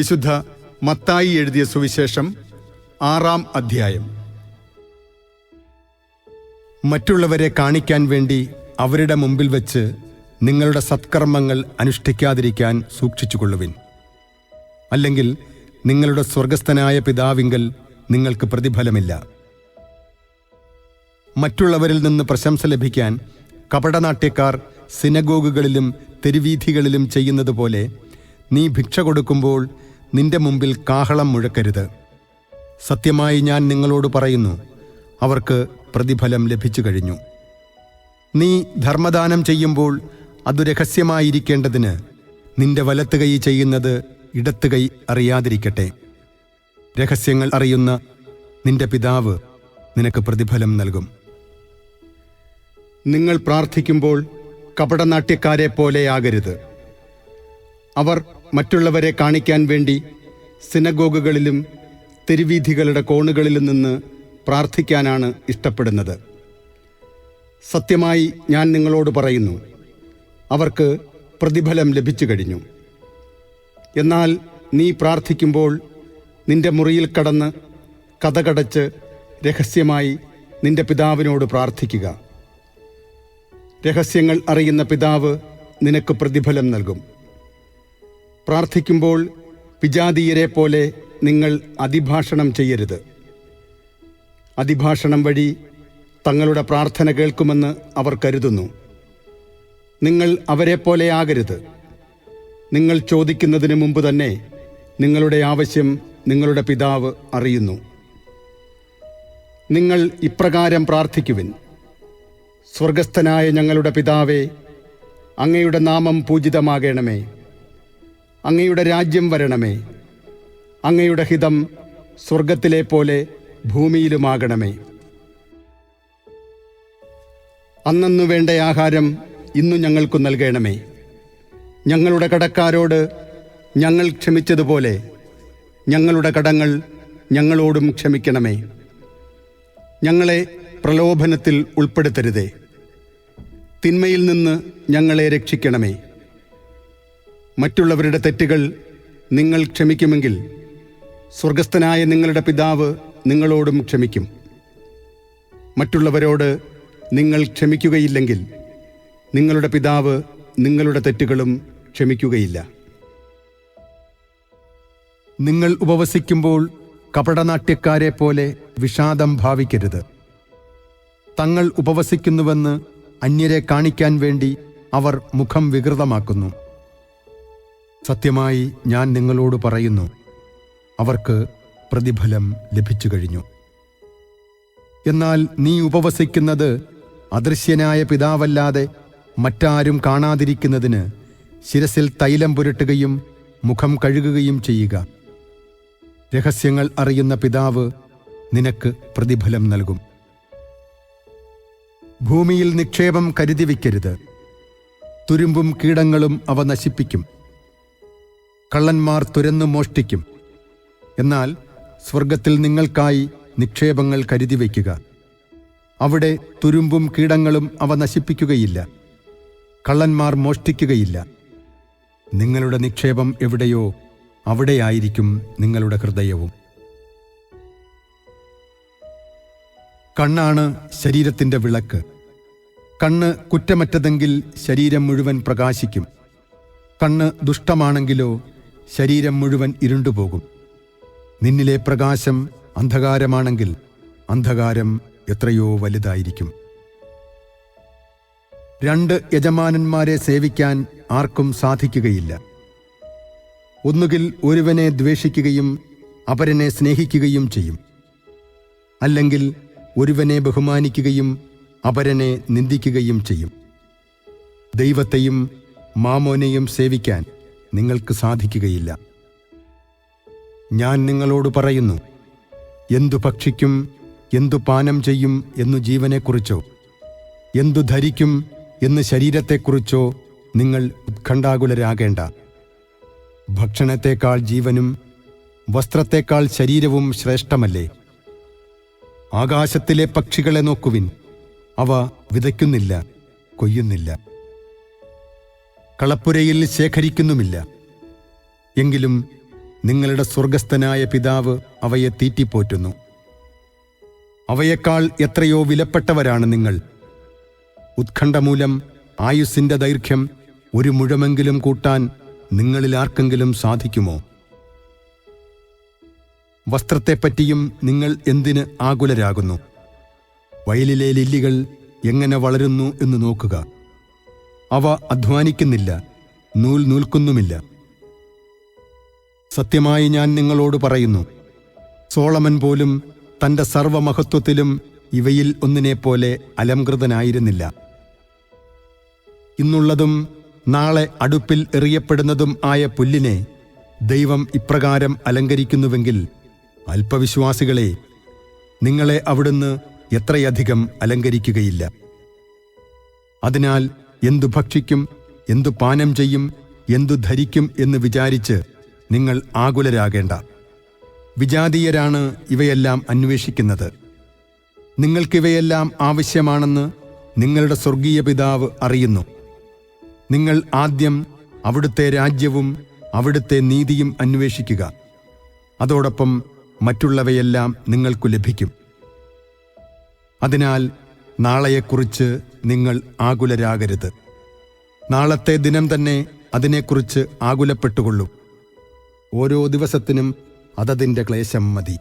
വിശുദ്ധ മത്തായി എഴുതിയ സുവിശേഷം ആറാം അധ്യായം. മറ്റുള്ളവരെ കാണിക്കാൻ വേണ്ടി അവരുടെ മുമ്പിൽ വച്ച് നിങ്ങളുടെ സത്കർമ്മങ്ങൾ അനുഷ്ഠിക്കാതിരിക്കാൻ സൂക്ഷിച്ചുകൊള്ളുവിൻ. അല്ലെങ്കിൽ നിങ്ങളുടെ സ്വർഗസ്ഥനായ പിതാവിങ്കൽ നിങ്ങൾക്ക് പ്രതിഫലമില്ല. മറ്റുള്ളവരിൽ നിന്ന് പ്രശംസ ലഭിക്കാൻ കപടനാട്യക്കാർ സിനഗോഗുകളിലും തെരുവീഥികളിലും ചെയ്യുന്നത് പോലെ നീ ഭിക്ഷ കൊടുക്കുമ്പോൾ നിന്റെ മുമ്പിൽ കാഹളം മുഴക്കരുത്. സത്യമായി ഞാൻ നിങ്ങളോട് പറയുന്നു അവർക്ക് പ്രതിഫലം ലഭിച്ചു കഴിഞ്ഞു. നീ ധർമ്മദാനം ചെയ്യുമ്പോൾ അതു രഹസ്യമായിരിക്കേണ്ടതിന് നിന്റെ വലത്ത് കൈ ചെയ്യുന്നത് ഇടത്ത് കൈ അറിയാതിരിക്കട്ടെ. രഹസ്യങ്ങൾ അറിയുന്ന നിന്റെ പിതാവ് നിനക്ക് പ്രതിഫലം നൽകും. നിങ്ങൾ പ്രാർത്ഥിക്കുമ്പോൾ കപടനാട്യക്കാരെ പോലെയാകരുത് അവർ മറ്റുള്ളവരെ കാണിക്കാൻ വേണ്ടി സിനഗോഗുകളിലും തെരുവീഥികളുടെ കോണുകളിലും നിന്ന് പ്രാർത്ഥിക്കാനാണ് ഇഷ്ടപ്പെടുന്നത്. സത്യമായി ഞാൻ നിങ്ങളോട് പറയുന്നു അവർക്ക് പ്രതിഫലം ലഭിച്ചു കഴിഞ്ഞു. എന്നാൽ നീ പ്രാർത്ഥിക്കുമ്പോൾ നിന്റെ മുറിയിൽ കടന്ന് കഥകടച്ച് രഹസ്യമായി നിന്റെ പിതാവിനോട് പ്രാർത്ഥിക്കുക. രഹസ്യങ്ങൾ അറിയുന്ന പിതാവ് നിനക്ക് പ്രതിഫലം നൽകും. പ്രാർത്ഥിക്കുമ്പോൾ വിജാതീയരെ പോലെ നിങ്ങൾ അതിഭാഷണം ചെയ്യരുത്. അതിഭാഷണം വഴി തങ്ങളുടെ പ്രാർത്ഥന കേൾക്കുമെന്ന് അവർ കരുതുന്നു. നിങ്ങൾ അവരെ പോലെ ആകരുത്. നിങ്ങൾ ചോദിക്കുന്നതിന് മുമ്പ് തന്നെ നിങ്ങളുടെ ആവശ്യം നിങ്ങളുടെ പിതാവ് അറിയുന്നു. നിങ്ങൾ ഇപ്രകാരം പ്രാർത്ഥിക്കുവിൻ. സ്വർഗസ്ഥനായ ഞങ്ങളുടെ പിതാവേ അങ്ങയുടെ നാമം പൂജിതമാകണമേ. അങ്ങയുടെ രാജ്യം വരണമേ. അങ്ങയുടെ ഹിതം സ്വർഗത്തിലെ പോലെ ഭൂമിയിലുമാകണമേ. അന്നു വേണ്ട ആഹാരം ഇന്നു ഞങ്ങൾക്ക് നൽകണമേ. ഞങ്ങളുടെ കടക്കാരോട് ഞങ്ങൾ ക്ഷമിച്ചതുപോലെ ഞങ്ങളുടെ കടങ്ങൾ ഞങ്ങളോടും ക്ഷമിക്കണമേ. ഞങ്ങളെ പ്രലോഭനത്തിൽ ഉൾപ്പെടുത്തരുതേ. തിന്മയിൽ നിന്ന് ഞങ്ങളെ രക്ഷിക്കണമേ. മറ്റുള്ളവരുടെ തെറ്റുകൾ നിങ്ങൾ ക്ഷമിക്കുമെങ്കിൽ സ്വർഗസ്ഥനായ നിങ്ങളുടെ പിതാവ് നിങ്ങളോടും ക്ഷമിക്കും. മറ്റുള്ളവരോട് നിങ്ങൾ ക്ഷമിക്കുകയില്ലെങ്കിൽ നിങ്ങളുടെ പിതാവ് നിങ്ങളുടെ തെറ്റുകളും ക്ഷമിക്കുകയില്ല. നിങ്ങൾ ഉപവസിക്കുമ്പോൾ കപടനാട്യക്കാരെ പോലെ വിഷാദം ഭാവിക്കരുത്. തങ്ങൾ ഉപവസിക്കുന്നുവെന്ന് അന്യരെ കാണിക്കാൻ വേണ്ടി അവർ മുഖം വികൃതമാക്കുന്നു. സത്യമായി ഞാൻ നിങ്ങളോട് പറയുന്നു. അവർക്ക് പ്രതിഫലം ലഭിച്ചു കഴിഞ്ഞു. എന്നാൽ നീ ഉപവസിക്കുന്നത് അദൃശ്യനായ പിതാവല്ലാതെ മറ്റാരും കാണാതിരിക്കുന്നതിന് ശിരസിൽ തൈലം പുരട്ടുകയും മുഖം കഴുകുകയും ചെയ്യുക. രഹസ്യങ്ങൾ അറിയുന്ന പിതാവ് നിനക്ക് പ്രതിഫലം നൽകും. ഭൂമിയിൽ നിക്ഷേപം കരുതി വയ്ക്കരുത്. തുരുമ്പും കീടങ്ങളും അവ നശിപ്പിക്കും. കള്ളന്മാർ തുരന്നു മോഷ്ടിക്കും. എന്നാൽ സ്വർഗത്തിൽ നിങ്ങൾക്കായി നിക്ഷേപങ്ങൾ കരുതി വയ്ക്കുക. അവിടെ തുരുമ്പും കീടങ്ങളും അവ നശിപ്പിക്കുകയില്ല. കള്ളന്മാർ മോഷ്ടിക്കുകയില്ല. നിങ്ങളുടെ നിക്ഷേപം എവിടെയോ അവിടെയായിരിക്കും നിങ്ങളുടെ ഹൃദയവും. കണ്ണാണ് ശരീരത്തിന്റെ വിളക്ക്. കണ്ണ് കുറ്റമറ്റതെങ്കിൽ ശരീരം മുഴുവൻ പ്രകാശിക്കും. കണ്ണ് ദുഷ്ടമാണെങ്കിലോ ശരീരം മുഴുവൻ ഇരുണ്ടുപോകും. നിന്നിലെ പ്രകാശം അന്ധകാരമാണെങ്കിൽ അന്ധകാരം എത്രയോ വലുതായിരിക്കും. രണ്ട് യജമാനന്മാരെ സേവിക്കാൻ ആർക്കും സാധിക്കുകയില്ല. ഒന്നുകിൽ ഒരുവനെ ദ്വേഷിക്കുകയും അപരനെ സ്നേഹിക്കുകയും ചെയ്യും. അല്ലെങ്കിൽ ഒരുവനെ ബഹുമാനിക്കുകയും അപരനെ നിന്ദിക്കുകയും ചെയ്യും. ദൈവത്തെയും മാമോനെയും സേവിക്കാൻ നിങ്ങൾക്ക് സാധിക്കുകയില്ല. ഞാൻ നിങ്ങളോട് പറയുന്നു എന്തു ഭക്ഷിക്കും എന്തു പാനം ചെയ്യും എന്നു ജീവനെക്കുറിച്ചോ എന്തു ധരിക്കും എന്ന് ശരീരത്തെക്കുറിച്ചോ നിങ്ങൾ ഉത്കണ്ഠാകുലരാകേണ്ട. ഭക്ഷണത്തേക്കാൾ ജീവനും വസ്ത്രത്തേക്കാൾ ശരീരവും ശ്രേഷ്ഠമല്ലേ? ആകാശത്തിലെ പക്ഷികളെ നോക്കുവിൻ അവ വിതയ്ക്കുന്നില്ല കൊയ്യുന്നില്ല. കളപ്പുരയിൽ ശേഖരിക്കുന്നുമില്ല. എങ്കിലും നിങ്ങളുടെ സ്വർഗസ്ഥനായ പിതാവ് അവയെ തീറ്റിപ്പോറ്റുന്നു. അവയേക്കാൾ എത്രയോ വിലപ്പെട്ടവരാണ് നിങ്ങൾ. ഉത്കണ്ഠ മൂലം ദൈർഘ്യം ഒരു മുഴമെങ്കിലും കൂട്ടാൻ നിങ്ങളിൽ ആർക്കെങ്കിലും സാധിക്കുമോ? വസ്ത്രത്തെപ്പറ്റിയും നിങ്ങൾ എന്തിന് ആകുലരാകുന്നു? വയലിലെ ലില്ലികൾ എങ്ങനെ വളരുന്നു എന്ന് നോക്കുക. അവ അധ്വാനിക്കുന്നില്ല നൂൽ നൂൽക്കുന്നുമില്ല. സത്യമായി ഞാൻ നിങ്ങളോട് പറയുന്നു സോളമൻ പോലും തന്റെ സർവമഹത്വത്തിലും ഇവയിൽ ഒന്നിനെപ്പോലെ അലംകൃതനായിരുന്നില്ല. ഇന്നുള്ളതും നാളെ അടുപ്പിൽ എറിയപ്പെടുന്നതും ആയ പുല്ലിനെ ദൈവം ഇപ്രകാരം അലങ്കരിക്കുന്നുവെങ്കിൽ അല്പവിശ്വാസികളെ നിങ്ങളെ അവിടുന്ന് എത്രയധികം അലങ്കരിക്കുകയില്ല. അതിനാൽ എന്തു ഭക്ഷിക്കും എന്തു പാനം ചെയ്യും എന്തു ധരിക്കും എന്ന് വിചാരിച്ച് നിങ്ങൾ ആകുലരാകേണ്ട. വിജാതീയരാണ് ഇവയെല്ലാം അന്വേഷിക്കുന്നത്. നിങ്ങൾക്കിവയെല്ലാം ആവശ്യമാണെന്ന് നിങ്ങളുടെ സ്വർഗീയ പിതാവ് അറിയുന്നു. നിങ്ങൾ ആദ്യം അവിടുത്തെ രാജ്യവും അവിടുത്തെ നീതിയും അന്വേഷിക്കുക. അതോടൊപ്പം മറ്റുള്ളവയെല്ലാം നിങ്ങൾക്കു ലഭിക്കും. അതിനാൽ നാളെയെക്കുറിച്ച് നിങ്ങൾ ആകുലരാകരുത്. നാളത്തെ ദിനം തന്നെ അതിനെക്കുറിച്ച് ആകുലപ്പെട്ടുകൊള്ളും. ഓരോ ദിവസത്തിനും അതതിന്റെ ക്ലേശം മതി.